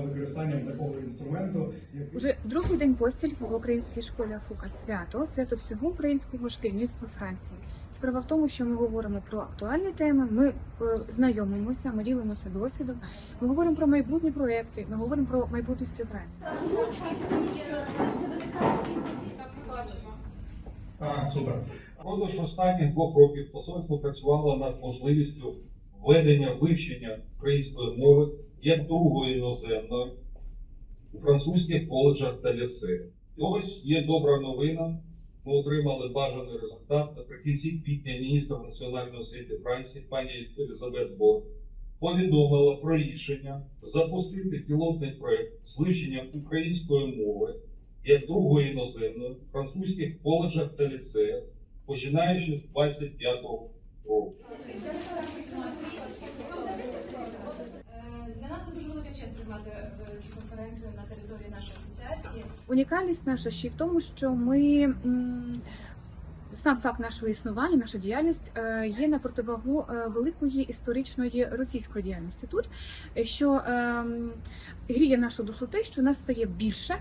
використанням такого інструменту, як Уже другий день поспіль в українській школі Фука свято, свято всього українського шкільництва Франції. Справа в тому, що ми говоримо про актуальні теми, ми е, знайомимося, ми ділимося досвідом, ми говоримо про майбутні проекти, ми говоримо про майбутню співпрацю. а, супер. Продовж останніх двох років посольство працювало над можливістю введення вивчення української мови як другої іноземної у французьких коледжах та ліцеях. І ось є добра новина. Ми отримали бажаний результат. Наприкінці квітня міністр національної освіти Франції пані Елізабет Бор повідомила про рішення запустити пілотний проект з вивчення української мови як другої іноземної у французьких коледжах та ліцеях починаючи з 25-го року. Е, Для нас це дуже велика честь приймати е, цю конференцію на території нашої асоціації. Унікальність наша ще й в тому, що ми сам факт нашого існування, наша діяльність е, є на противагу е, великої історичної російської діяльності тут, е, що ем, гріє нашу душу те, що нас стає більше.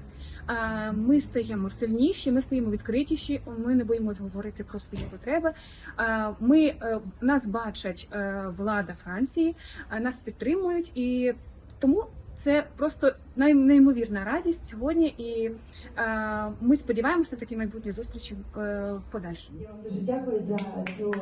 е, Ми стаємо сильніші, ми стаємо відкритіші. Ми не боїмося говорити про свої потреби. Е, Ми е, нас бачать е, влада Франції, е, нас підтримують і тому це просто неймовірна радість сьогодні, і е, ми сподіваємося такі майбутні зустрічі е, в подальшому. Я вам дуже дякую за цю.